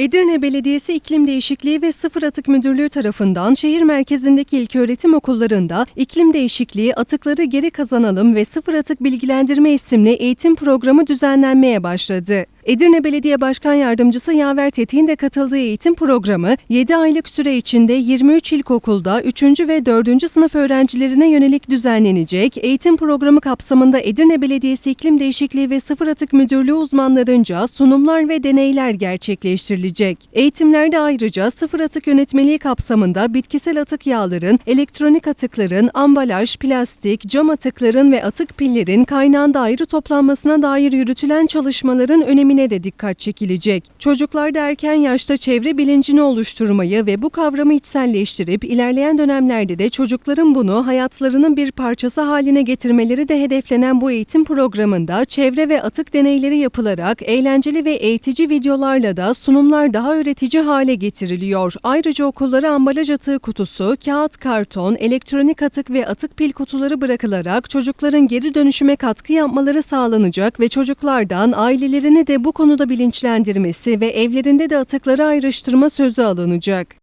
Edirne Belediyesi İklim Değişikliği ve Sıfır Atık Müdürlüğü tarafından şehir merkezindeki ilköğretim okullarında iklim değişikliği, atıkları geri kazanalım ve sıfır atık bilgilendirme isimli eğitim programı düzenlenmeye başladı. Edirne Belediye Başkan Yardımcısı Yaver Tetik'in de katıldığı eğitim programı 7 aylık süre içinde 23 ilkokulda 3. ve 4. sınıf öğrencilerine yönelik düzenlenecek. Eğitim programı kapsamında Edirne Belediyesi İklim Değişikliği ve Sıfır Atık Müdürlüğü uzmanlarınca sunumlar ve deneyler gerçekleştirilecek. Eğitimlerde ayrıca sıfır atık yönetmeliği kapsamında bitkisel atık yağların, elektronik atıkların, ambalaj, plastik, cam atıkların ve atık pillerin kaynağında ayrı toplanmasına dair yürütülen çalışmaların önemine de dikkat çekilecek. Çocuklarda erken yaşta çevre bilincini oluşturmayı ve bu kavramı içselleştirip ilerleyen dönemlerde de çocukların bunu hayatlarının bir parçası haline getirmeleri de hedeflenen bu eğitim programında çevre ve atık deneyleri yapılarak eğlenceli ve eğitici videolarla da sunumlar daha öğretici hale getiriliyor. Ayrıca okullara ambalaj atığı kutusu, kağıt, karton, elektronik atık ve atık pil kutuları bırakılarak çocukların geri dönüşüme katkı yapmaları sağlanacak ve çocuklardan ailelerini de bu konuda bilinçlendirmesi ve evlerinde de atıkları ayrıştırma sözü alınacak.